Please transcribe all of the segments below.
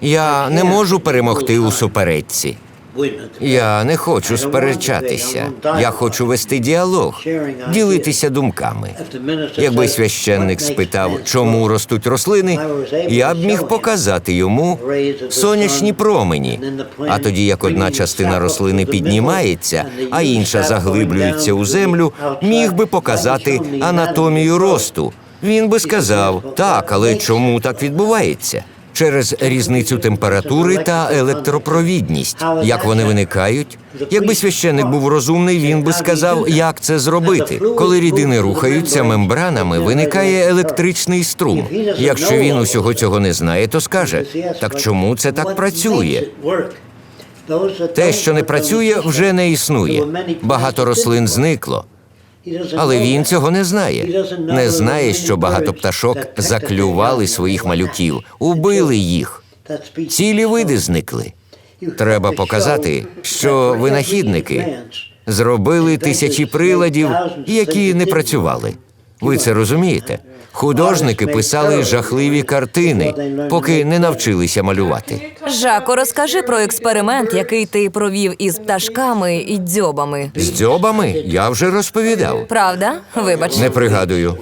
Я не можу перемогти у суперечці. Я не хочу сперечатися. Я хочу вести діалог, ділитися думками. Якби священник спитав, чому ростуть рослини, я б міг показати йому сонячні промені. А тоді, як одна частина рослини піднімається, а інша заглиблюється у землю, міг би показати анатомію росту. Він би сказав, так, але чому так відбувається? Через різницю температури та електропровідність. Як вони виникають? Якби священник був розумний, він би сказав, як це зробити. Коли рідини рухаються мембранами, виникає електричний струм. Якщо він усього цього не знає, то скаже: так чому це так працює? Те, що не працює, вже не існує. Багато рослин зникло. Але він цього не знає. Не знає, що багато пташок заклювали своїх малюків, убили їх. Цілі види зникли. Треба показати, що винахідники зробили тисячі приладів, які не працювали. Ви це розумієте? Художники писали жахливі картини, поки не навчилися малювати. Жако, розкажи про експеримент, який ти провів із пташками і дзьобами. З дзьобами я вже розповідав. Правда? Вибач, Не пригадую.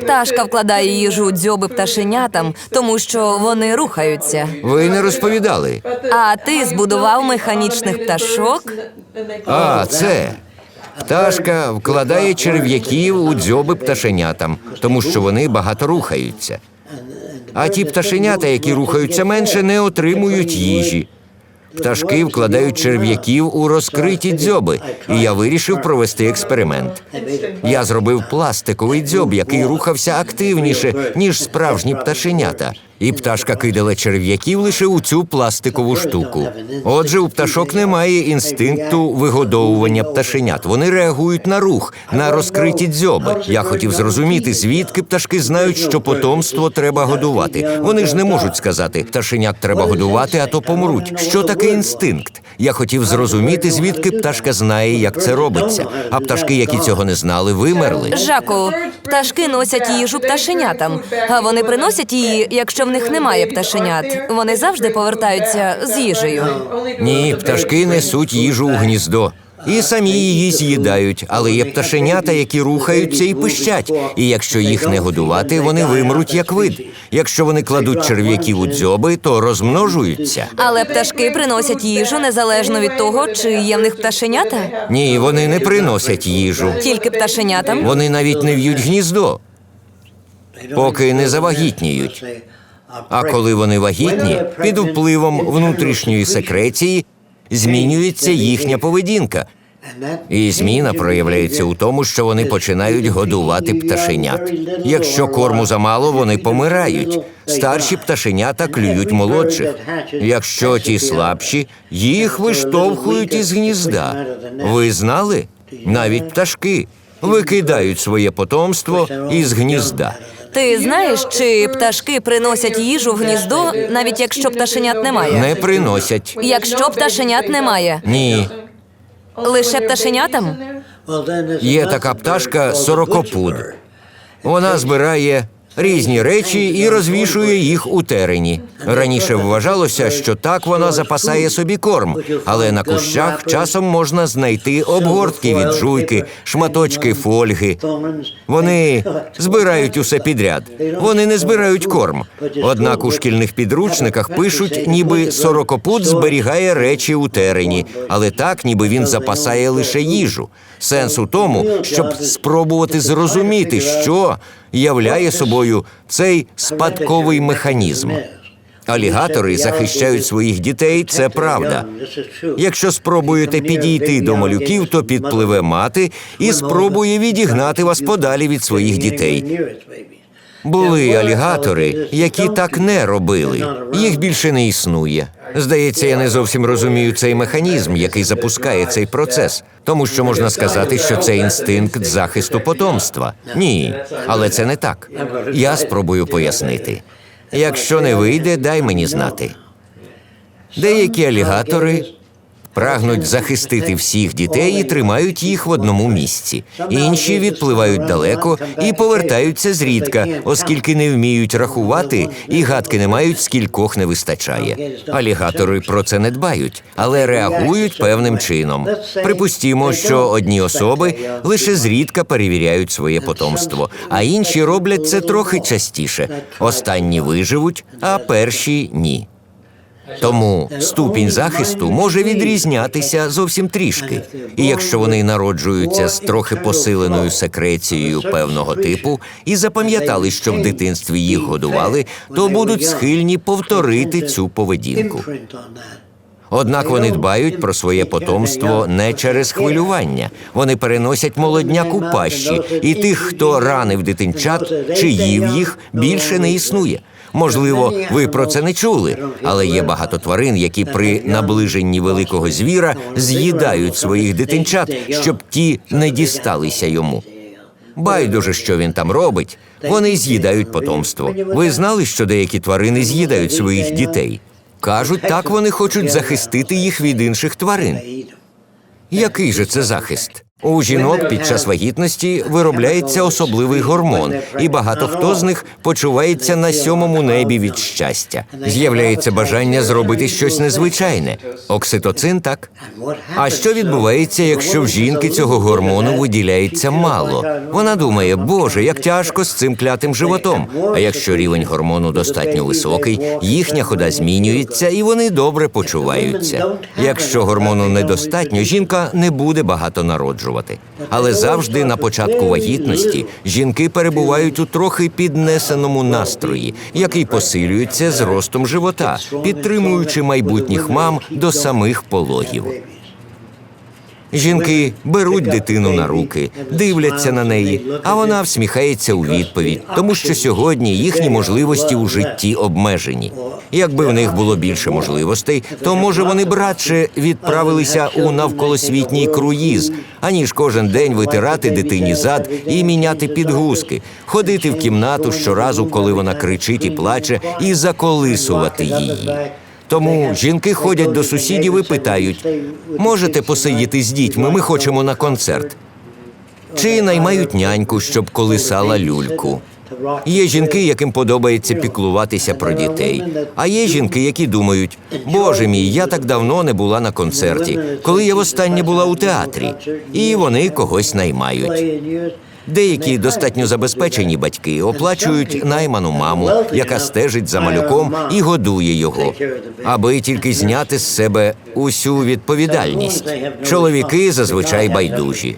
пташка вкладає їжу у дзьоби пташенятам, тому що вони рухаються. Ви не розповідали. А ти збудував механічних пташок? А, це. Пташка вкладає черв'яків у дзьоби пташенятам, тому що вони багато рухаються. А ті пташенята, які рухаються менше, не отримують їжі. Пташки вкладають черв'яків у розкриті дзьоби, і я вирішив провести експеримент. Я зробив пластиковий дзьоб, який рухався активніше, ніж справжні пташенята. І пташка кидала черв'яків лише у цю пластикову штуку. Отже, у пташок немає інстинкту вигодовування пташенят. Вони реагують на рух, на розкриті дзьоби. Я хотів зрозуміти, звідки пташки знають, що потомство треба годувати. Вони ж не можуть сказати, пташенят треба годувати, а то помруть. Що таке інстинкт? Я хотів зрозуміти, звідки пташка знає, як це робиться. А пташки, які цього не знали, вимерли. Жаку, пташки носять їжу пташенятам, а вони приносять її, якщо в них немає пташенят. Вони завжди повертаються з їжею. Ні, пташки несуть їжу у гніздо. І самі її з'їдають, але є пташенята, які рухаються і пищать. І якщо їх не годувати, вони вимруть як вид. Якщо вони кладуть черв'яків у дзьоби, то розмножуються. Але пташки приносять їжу незалежно від того, чи є в них пташенята. Ні, вони не приносять їжу. Тільки пташенятам. Вони навіть не в'ють гніздо, поки не завагітніють. А коли вони вагітні, під впливом внутрішньої секреції змінюється їхня поведінка. І зміна проявляється у тому, що вони починають годувати пташенят. Якщо корму замало, вони помирають. Старші пташенята клюють молодших. Якщо ті слабші, їх виштовхують із гнізда. Ви знали? Навіть пташки викидають своє потомство із гнізда. Ти знаєш, чи пташки приносять їжу в гніздо, навіть якщо пташенят немає? Не приносять. Якщо пташенят немає, Ні. лише пташенятам? Є така пташка сорокопуд. Вона збирає різні речі і розвішує їх у терені. Раніше вважалося, що так вона запасає собі корм, але на кущах часом можна знайти обгортки від жуйки, шматочки фольги. Вони збирають усе підряд. Вони не збирають корм. Однак у шкільних підручниках пишуть, ніби сорокопут зберігає речі у терені, але так, ніби він запасає лише їжу. Сенс у тому, щоб спробувати зрозуміти, що являє собою цей спадковий механізм. Алігатори захищають своїх дітей, це правда. Якщо спробуєте підійти до малюків, то підпливе мати і спробує відігнати вас подалі від своїх дітей. Були алігатори, які так не робили. Їх більше не існує. Здається, я не зовсім розумію цей механізм, який запускає цей процес, тому що можна сказати, що це інстинкт захисту потомства. Ні, але це не так. Я спробую пояснити. Якщо не вийде, дай мені знати. Деякі алігатори Прагнуть захистити всіх дітей і тримають їх в одному місці. Інші відпливають далеко і повертаються зрідка, оскільки не вміють рахувати і гадки не мають, скількох не вистачає. Алігатори про це не дбають, але реагують певним чином. Припустімо, що одні особи лише зрідка перевіряють своє потомство, а інші роблять це трохи частіше. Останні виживуть, а перші ні. Тому ступінь захисту може відрізнятися зовсім трішки. І якщо вони народжуються з трохи посиленою секрецією певного типу і запам'ятали, що в дитинстві їх годували, то будуть схильні повторити цю поведінку. Однак вони дбають про своє потомство не через хвилювання. Вони переносять молодняк у пащі, і тих, хто ранив дитинчат чи їв їх, більше не існує. Можливо, ви про це не чули, але є багато тварин, які при наближенні великого звіра з'їдають своїх дитинчат, щоб ті не дісталися йому. Байдуже, що він там робить. Вони з'їдають потомство. Ви знали, що деякі тварини з'їдають своїх дітей? Кажуть, так вони хочуть захистити їх від інших тварин. Який же це захист? У жінок під час вагітності виробляється особливий гормон, і багато хто з них почувається на сьомому небі від щастя. З'являється бажання зробити щось незвичайне. Окситоцин так. А що відбувається, якщо в жінки цього гормону виділяється мало? Вона думає, Боже, як тяжко з цим клятим животом. А якщо рівень гормону достатньо високий, їхня хода змінюється і вони добре почуваються. Якщо гормону недостатньо, жінка не буде багато народжувати. Але завжди на початку вагітності жінки перебувають у трохи піднесеному настрої, який посилюється з ростом живота, підтримуючи майбутніх мам до самих пологів. Жінки беруть дитину на руки, дивляться на неї, а вона всміхається у відповідь, тому що сьогодні їхні можливості у житті обмежені. Якби в них було більше можливостей, то може вони б радше відправилися у навколосвітній круїз, аніж кожен день витирати дитині зад і міняти підгузки, ходити в кімнату щоразу, коли вона кричить і плаче, і заколисувати її. Тому жінки ходять до сусідів і питають: можете посидіти з дітьми? Ми хочемо на концерт. Чи наймають няньку, щоб колисала люльку. Є жінки, яким подобається піклуватися про дітей. А є жінки, які думають: Боже мій, я так давно не була на концерті, коли я востаннє була у театрі, і вони когось наймають. Деякі достатньо забезпечені батьки оплачують найману маму, яка стежить за малюком і годує його, аби тільки зняти з себе усю відповідальність. Чоловіки зазвичай байдужі,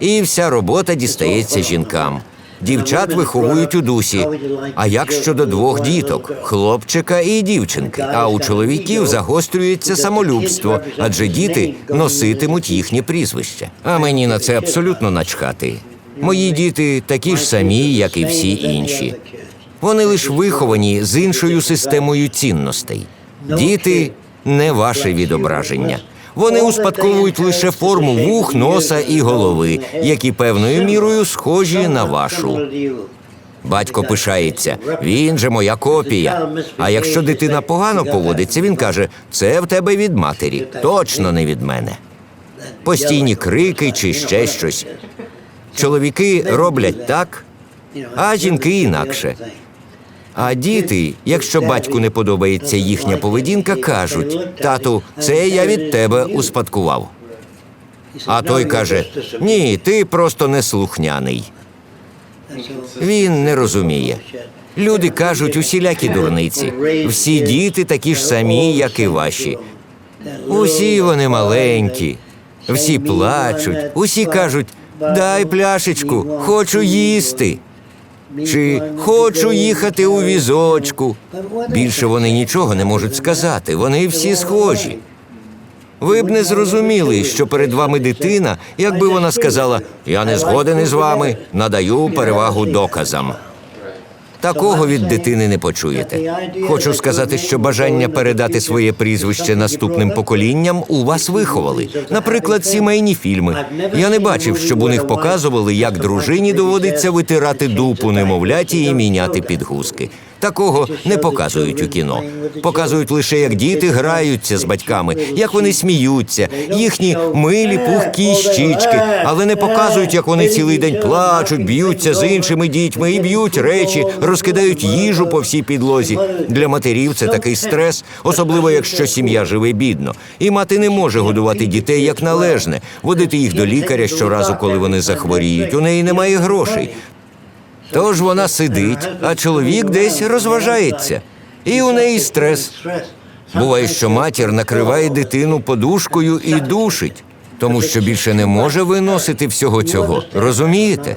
і вся робота дістається жінкам. Дівчат виховують у дусі. А як щодо двох діток хлопчика і дівчинки? А у чоловіків загострюється самолюбство, адже діти носитимуть їхнє прізвище. А мені на це абсолютно начхати. Мої діти такі ж самі, як і всі інші. Вони лише виховані з іншою системою цінностей. Діти не ваше відображення. Вони успадковують лише форму вух, носа і голови, які певною мірою схожі на вашу. Батько пишається, він же моя копія. А якщо дитина погано поводиться, він каже: це в тебе від матері, точно не від мене. Постійні крики чи ще щось. Чоловіки роблять так, а жінки інакше. А діти, якщо батьку не подобається їхня поведінка, кажуть: тату, це я від тебе успадкував. А той каже: Ні, ти просто неслухняний. Він не розуміє. Люди кажуть усілякі дурниці. Всі діти такі ж самі, як і ваші. Усі вони маленькі, всі плачуть, усі кажуть: дай пляшечку, хочу їсти. Чи хочу їхати у візочку. Більше вони нічого не можуть сказати. Вони всі схожі. Ви б не зрозуміли, що перед вами дитина, якби вона сказала: Я не згоден із вами, надаю перевагу доказам. Такого від дитини не почуєте. Хочу сказати, що бажання передати своє прізвище наступним поколінням у вас виховали. Наприклад, сімейні фільми. Я не бачив, щоб у них показували, як дружині доводиться витирати дупу немовляті і міняти підгузки. Такого не показують у кіно. Показують лише, як діти граються з батьками, як вони сміються, їхні милі пухкі щічки, але не показують, як вони цілий день плачуть, б'ються з іншими дітьми і б'ють речі, розкидають їжу по всій підлозі. Для матерів це такий стрес, особливо якщо сім'я живе бідно. І мати не може годувати дітей як належне, водити їх до лікаря щоразу, коли вони захворіють. У неї немає грошей. Тож вона сидить, а чоловік десь розважається. І у неї стрес. Буває, що матір накриває дитину подушкою і душить, тому що більше не може виносити всього цього. Розумієте?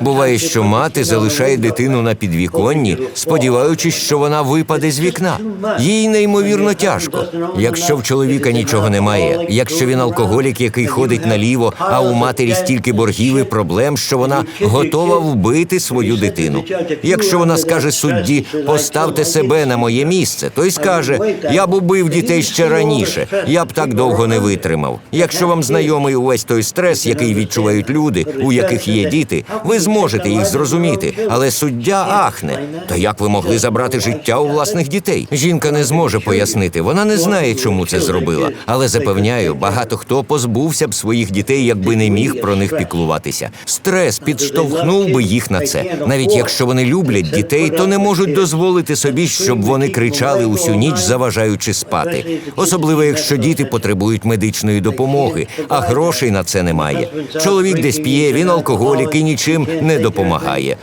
Буває, що мати залишає дитину на підвіконні, сподіваючись, що вона випаде з вікна. Їй неймовірно тяжко. Якщо в чоловіка нічого немає, якщо він алкоголік, який ходить наліво, а у матері стільки боргів і проблем, що вона готова вбити свою дитину. Якщо вона скаже судді, поставте себе на моє місце, той скаже: я б убив дітей ще раніше, я б так довго не витримав. Якщо вам знайомий увесь той стрес, який відчувають люди, у яких є діти, ви зможете їх зрозуміти, але суддя ахне. Та як ви могли забрати життя у власних дітей? Жінка не зможе пояснити. Вона не знає, чому це зробила. Але запевняю, багато хто позбувся б своїх дітей, якби не міг про них піклуватися. Стрес підштовхнув би їх на це. Навіть якщо вони люблять дітей, то не можуть дозволити собі, щоб вони кричали усю ніч, заважаючи спати. Особливо якщо діти потребують медичної допомоги, а грошей на це немає. Чоловік десь п'є, він алкоголік і нічим не допомагає.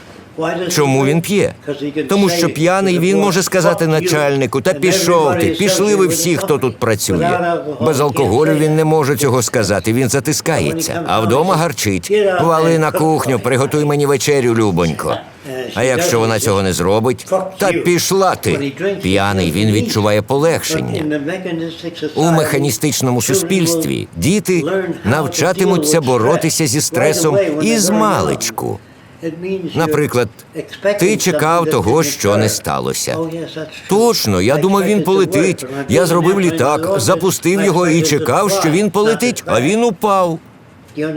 Чому він п'є? Тому що п'яний він може сказати начальнику, та пішов ти, пішли ви всі, хто тут працює. Без алкоголю він не може цього сказати, він затискається, а вдома гарчить. Вали на кухню, приготуй мені вечерю, любонько. А якщо вона цього не зробить, та пішла ти. П'яний він відчуває полегшення. У механістичному суспільстві діти навчатимуться боротися зі стресом із маличку. Наприклад, ти чекав того, що не сталося. Точно, я думав, він полетить. Я зробив літак, запустив його і чекав, що він полетить, а він упав.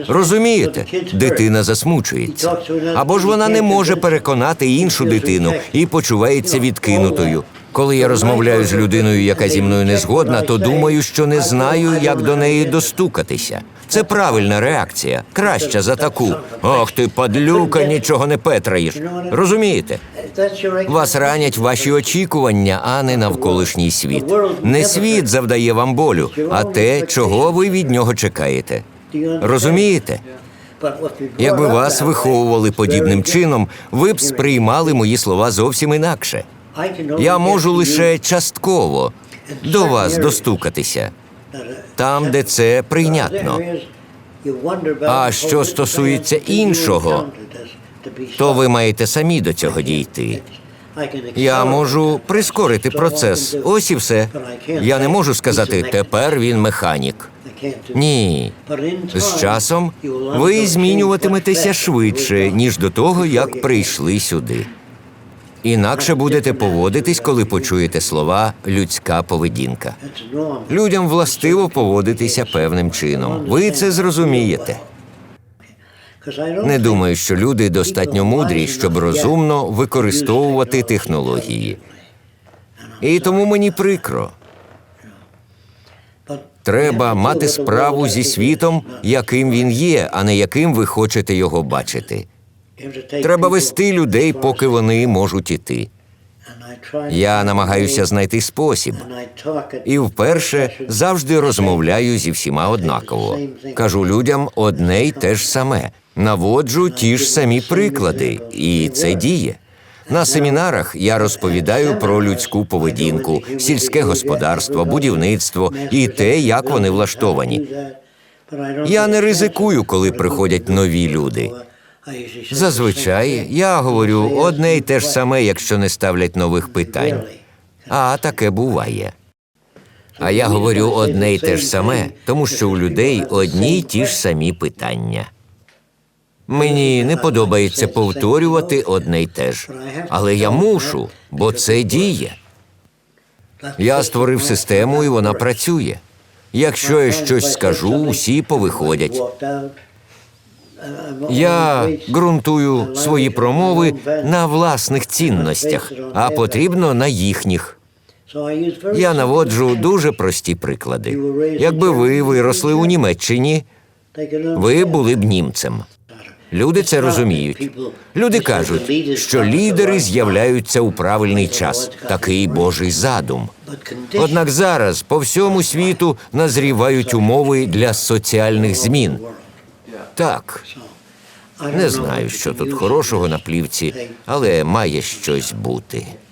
Розумієте, дитина засмучується. Або ж вона не може переконати іншу дитину і почувається відкинутою. Коли я розмовляю з людиною, яка зі мною не згодна, то думаю, що не знаю, як до неї достукатися. Це правильна реакція, краща за таку. Ох ти, падлюка, нічого не петраєш. Розумієте? Вас ранять ваші очікування, а не навколишній світ. Не світ завдає вам болю, а те, чого ви від нього чекаєте. Розумієте? Якби вас виховували подібним чином, ви б сприймали мої слова зовсім інакше. Я можу лише частково до вас достукатися, там, де це прийнятно. А що стосується іншого, То ви маєте самі до цього дійти. Я можу прискорити процес. Ось і все. Я не можу сказати, тепер він механік. Ні. З часом ви змінюватиметеся швидше, ніж до того, як прийшли сюди. Інакше будете поводитись, коли почуєте слова людська поведінка. Людям властиво поводитися певним чином. Ви це зрозумієте. Не думаю, що люди достатньо мудрі, щоб розумно використовувати технології. І тому мені прикро. Треба мати справу зі світом, яким він є, а не яким ви хочете його бачити. Треба вести людей, поки вони можуть іти. Я намагаюся знайти спосіб. І вперше завжди розмовляю зі всіма однаково. Кажу людям одне й те ж саме. Наводжу ті ж самі приклади, і це діє. На семінарах я розповідаю про людську поведінку, сільське господарство, будівництво і те, як вони влаштовані. Я не ризикую, коли приходять нові люди. Зазвичай я говорю одне й те ж саме, якщо не ставлять нових питань. А таке буває. А я говорю одне й те ж саме, тому що у людей одні й ті ж самі питання. Мені не подобається повторювати одне й те ж, але я мушу, бо це діє. Я створив систему, і вона працює. Якщо я щось скажу, усі повиходять. Я ґрунтую свої промови на власних цінностях, а потрібно на їхніх. Я наводжу дуже прості приклади. Якби ви виросли у Німеччині, ви були б німцем. Люди це розуміють. Люди кажуть, що лідери з'являються у правильний час. Такий Божий задум. Однак зараз по всьому світу назрівають умови для соціальних змін. Так, не знаю, що тут хорошого на плівці, але має щось бути.